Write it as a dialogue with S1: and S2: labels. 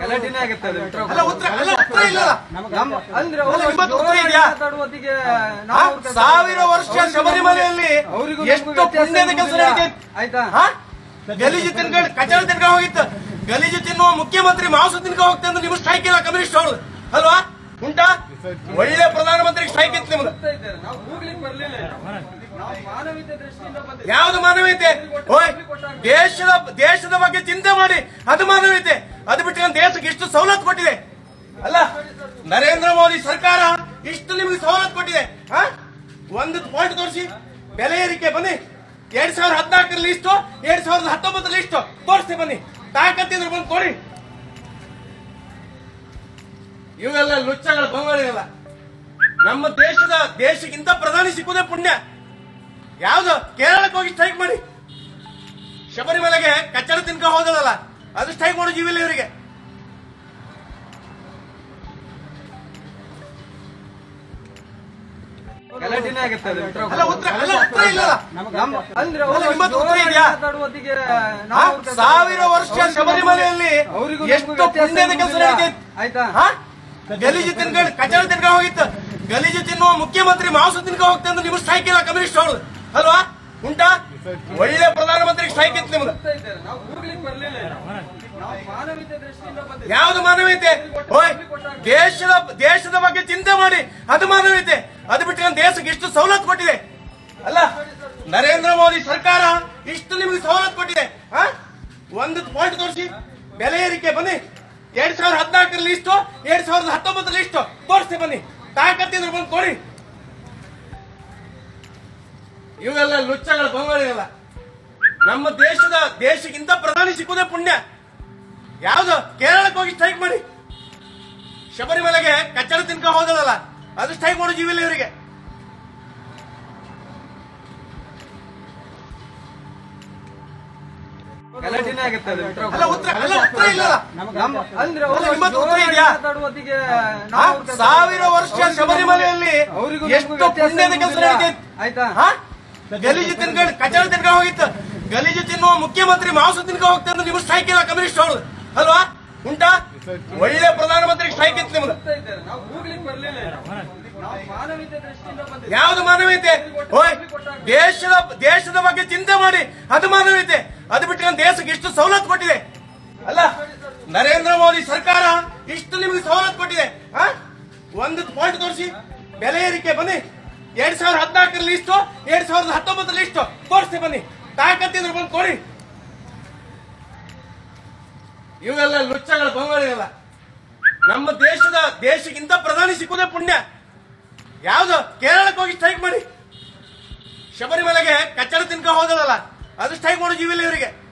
S1: ಗಲಾಟೆನೇ ಆಗುತ್ತೆ
S2: ಸಾವಿರ ವರ್ಷ ಶಬರಿಮಲೆಯಲ್ಲಿ ಎಷ್ಟು ಪುಣ್ಯದ ಕೆಲಸ
S1: ಆಯ್ತಾ?
S2: ಗಲೀಜು ತಿನ್ಕೊಂಡು ಕಚಡ ತಿನ್ಕೊಂಡು ಹೋಗಿತ್ತು. ಗಲೀಜು ತಿನ್ನುವ ಮುಖ್ಯಮಂತ್ರಿ ಮಾಂಸ ತಿನ್ಕೊಂಡು ಹೋಗ್ತಾ ಅಂದ್ರೆ ನಿಮ್ಗೆ ಸ್ಟ್ರೈಕ್ ಇಲ್ಲ ಕಮ್ಯುನಿಸ್ಟ್ ಅವ್ರು. ಅಲ್ವಾ? ಉಂಟಾ? ಒಳ್ಳೆ ಪ್ರಧಾನಮಂತ್ರಿ ಸ್ಟ್ರೈಕ್ ಇತ್ತು ನಿಮ್ದು ಯಾವ್ದು ಮಾನವೀಯತೆ? ಓಯ್, ದೇಶದ ದೇಶದ ಬಗ್ಗೆ ಚಿಂತೆ ಮಾಡಿ, ಅದು ಮಾನವೀಯತೆ. ಅದು ಬಿಟ್ಟು ದೇಶಕ್ಕೆ ಇಷ್ಟು ಸವಲತ್ತು ಕೊಟ್ಟಿದೆ. ಅಲ್ಲ, ನರೇಂದ್ರ ಮೋದಿ ಸರ್ಕಾರ ಇಷ್ಟು ನಿಮಗೆ ಸವಲತ್ತು ಕೊಟ್ಟಿದೆ? ಒಂದು ಪಾಯಿಂಟ್ ತೋರಿಸಿ. ಬೆಲೆ ಏರಿಕೆ ಬನ್ನಿ. ಎರಡ್ ಸಾವಿರದ ಹದಿನಾಲ್ಕರಲ್ಲಿ ಇಷ್ಟು, ಎರಡ್ ಸಾವಿರದ ಹತ್ತೊಂಬತ್ತರಲ್ಲಿ ಇಷ್ಟು. ತೋರಿಸಿ ಬನ್ನಿ. ತಾಕತ್ತಿದ್ರೆ ಬಂದು ಕೊಡಿ. ಇವೆಲ್ಲ ಲುಚ್ಚಗಳ ಬಂಗಾಳಿಗಲ್ಲ ನಮ್ಮ ದೇಶದ ದೇಶಕ್ಕಿಂತ ಪ್ರಧಾನಿ ಸಿಕ್ಕುದೇ ಪುಣ್ಯ. ಯಾವ್ದು? ಕೇರಳಕ್ಕೆ ಹೋಗಿ ಸ್ಟ್ರೈಕ್ ಮಾಡಿ. ಶಬರಿಮಲೆಗೆ ಕಚ್ಚಡ ತಿನ್ಕ ಹೋದದಲ್ಲ ಅದು ಸ್ಟ್ರೈಕ್ ಮಾಡೋ ಜೀವಿಲ್ಲ ಇವರಿಗೆ. ಸಾವಿರ ವರ್ಷ ಶಬರಿಮಲೆಯಲ್ಲಿ ಎಷ್ಟು ಪುಣ್ಯದ ಕೆಲಸ.
S1: ಆಯ್ತಾ?
S2: ಗಲೀಜು ತಿನ್ಕೊಂಡು ಕಚಡ ತಿನ್ಕೊಂಡು ಹೋಗಿತ್ತು. ಗಲೀಜು ತಿನ್ನುವ ಮುಖ್ಯಮಂತ್ರಿ ಮಾಂಸ ತಿನ್ಕೊಂಡು ಹೋಗ್ತಾ ಅಂದ್ರೆ ನಿಮ್ಗೆ ಸ್ಟ್ರೈಕ್ ಇಲ್ಲ ಕಮ್ಯುನಿಸ್ಟ್ ಅವ್ರು. ಅಲ್ವಾ? ಉಂಟಾ? ಒಳ್ಳೆ ಪ್ರಧಾನಮಂತ್ರಿ ಸ್ಟ್ರೈಕ್ ಇತ್ತು ನಿಮ್ದು. ಯಾವ್ದು ಮಾನವೀಯತೆ? ದೇಶದ ದೇಶದ ಬಗ್ಗೆ ಚಿಂತೆ ಮಾಡಿ. ಅದು ಮಾನವೀಯತೆ. ಅದು ಬಿಟ್ಟು ದೇಶಕ್ಕೆ ಇಷ್ಟು ಸವಲತ್ತು ಕೊಟ್ಟಿದೆ. ಅಲ್ಲ ನರೇಂದ್ರ ಮೋದಿ ಸರ್ಕಾರ ಇಷ್ಟು ನಿಮಗೆ ಸವಲತ್ತು ಕೊಟ್ಟಿದೆ? ಒಂದು ಪಾಯಿಂಟ್ ತೋರಿಸಿ. ಬೆಲೆ ಏರಿಕೆ ಬನ್ನಿ. ಎರಡ್ ಸಾವಿರದ ಹದಿನಾಲ್ಕರಲ್ಲಿ ಇಷ್ಟು ಎರಡ್ ಸಾವಿರದ ಹತ್ತೊಂಬತ್ತರ ಇಷ್ಟು. ತೋರಿಸಿ ಬನ್ನಿ. ತಾಕತ್ತಿದ್ರು ಬಂದು ಕೊಡಿ ಇವೆಲ್ಲ ಲುಚ್ಚಗಳ ಬಂಗಾಳಿಗಲ್ಲ. ನಮ್ಮ ದೇಶದ ದೇಶಕ್ಕಿಂತ ಪ್ರಧಾನಿ ಸಿಕ್ಕುದೇ ಪುಣ್ಯ. ಯಾವ್ದು? ಕೇರಳಕ್ಕೆ ಹೋಗಿ ಸ್ಟ್ರೈಕ್ ಮಾಡಿ. ಶಬರಿಮಲೆಗೆ ಕಚ್ಚಡ ತಿನ್ಕ ಹೋದಲ್ಲ ಅದು ಸ್ಟ್ರೈಕ್ ಮಾಡೋ ಜೀವಿಲ್ಲ ಇವರಿಗೆ. ಸಾವಿರ ವರ್ಷ ಶಬರಿಮಲೆಯಲ್ಲಿ ಎಷ್ಟು ಪುಣ್ಯದ ಕೆಲಸ
S1: ಆಯ್ತಾ?
S2: ಗಲೀಜು ತಿನ್ಕೊಂಡು ಕಚಡ ತಿನ್ಕೊಂಡು ಹೋಗಿತ್ತು. ಗಲೀಜು ತಿನ್ನುವ ಮುಖ್ಯಮಂತ್ರಿ ಮಾಂಸ ತಿನ್ಕೊಂಡು ಹೋಗ್ತಾ ಅಂದ್ರೆ ನಿಮ್ಗೆ ಸ್ಟ್ರೈಕ್ ಇಲ್ಲ ಕಮ್ಯುನಿಸ್ಟ್ ಅವಳು ಅಲ್ವಾ? ಉಂಟಾ? ಒಳ್ಳೆ ಪ್ರಧಾನಮಂತ್ರಿ ಸ್ಟ್ರೈಕ್ ಇತ್ತು
S1: ನಿಮ್ಗೆ.
S2: ಯಾವ್ದು ಮಾನವೀಯತೆ? ದೇಶದ ದೇಶದ ಬಗ್ಗೆ ಚಿಂತೆ ಮಾಡಿ, ಅದು ಮಾನವೀಯತೆ. ಅದು ಬಿಟ್ಟು ದೇಶಕ್ಕೆ ಇಷ್ಟು ಸವಲತ್ತು ಕೊಟ್ಟಿದೆ. ಅಲ್ಲ, ನರೇಂದ್ರ ಮೋದಿ ಸರ್ಕಾರ ಇಷ್ಟು ನಿಮಗೆ ಸವಲತ್ತು ಕೊಟ್ಟಿದೆ? ಒಂದು ಪಾಯಿಂಟ್ ತೋರಿಸಿ. ಬೆಲೆ ಏರಿಕೆ, ಬನ್ನಿ. ಎರಡ್ ಸಾವಿರದ ಹದಿನಾಲ್ಕರ ಲಿಸ್ಟು, ಎರಡ್ ಸಾವಿರದ ಹತ್ತೊಂಬತ್ತರ ಲಿಸ್ಟು. ತೋರಿಸಿ ಬನ್ನಿ. ತಾಕತ್ತಿದ್ರು ಬಂದು ಕೊಡಿ. ಇವೆಲ್ಲ ಲುಚ್ಚಗಳ ಬಂಗಾಳಿಗಲ್ಲ ನಮ್ಮ ದೇಶದ ದೇಶಕ್ಕಿಂತ ಪ್ರಧಾನಿ ಸಿಕ್ಕುದೇ ಪುಣ್ಯ. ಯಾವ್ದು? ಕೇರಳಕ್ಕೆ ಹೋಗಿ ಸ್ಟ್ರೈಕ್ ಮಾಡಿ. ಶಬರಿಮಲೆಗೆ ಕಚ್ಚಡ ತಿನ್ಕ ಹೋದಲ್ಲ ಅದು ಸ್ಟ್ರೈಕ್ ಮಾಡೋ ಜೀವಿಲ್ಲ ಇವರಿಗೆ.